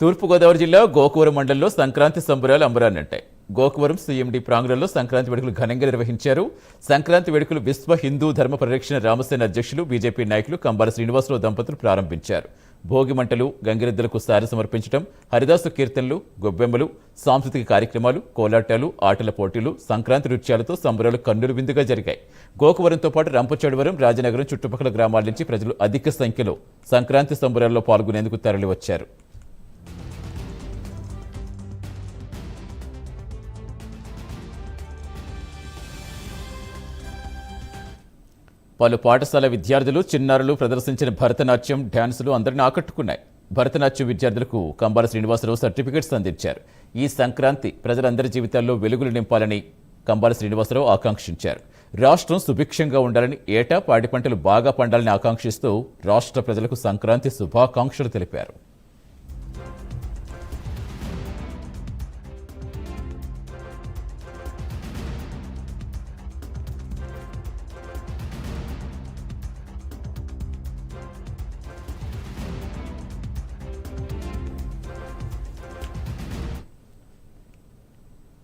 తూర్పుగోదావరి జిల్లా గోకవరం మండలంలో సంక్రాంతి సంబరాలు అంబరాన్నంటాయి గోకవరం సీఎండి ప్రాంగణంలో సంక్రాంతి వేడుకలు ఘనంగా నిర్వహించారు. సంక్రాంతి వేడుకలు విశ్వ హిందూ ధర్మ పరిరక్షణ రామసేన అధ్యక్షులు బీజేపీ నాయకులు కంబాల శ్రీనివాసరావు దంపతులు ప్రారంభించారు. భోగి మంటలు గంగిరెద్దులకు సారి సమర్పించడం హరిదాసు కీర్తనలు గొబ్బెమ్మలు సాంస్కృతిక కార్యక్రమాలు కోలాటాలు ఆటల పోటీలు సంక్రాంతి నృత్యాలతో సంబరాలు కన్నులు విందుగా జరిగాయి. గోకవరంతో పాటు రంపచోడవరం రాజనగరం చుట్టుపక్కల గ్రామాల నుంచి ప్రజలు అధిక సంఖ్యలో సంక్రాంతి సంబరాల్లో పాల్గొనేందుకు తరలివచ్చారు. పలు పాఠశాల విద్యార్థులు చిన్నారులు ప్రదర్శించిన భరతనాట్యం డ్యాన్సులు అందరిని ఆకట్టుకున్నాయి. భరతనాట్యం విద్యార్థులకు కంబాల శ్రీనివాసరావు సర్టిఫికెట్స్ అందించారు. ఈ సంక్రాంతి ప్రజలందరి జీవితాల్లో వెలుగులు నింపాలని కంబాల శ్రీనివాసరావు ఆకాంక్షించారు. రాష్ట్రం సుభిక్షంగా ఉండాలని ఏటా పాడి పంటలు బాగా పండాలని ఆకాంక్షిస్తూ రాష్ట్ర ప్రజలకు సంక్రాంతి శుభాకాంక్షలు తెలిపారు.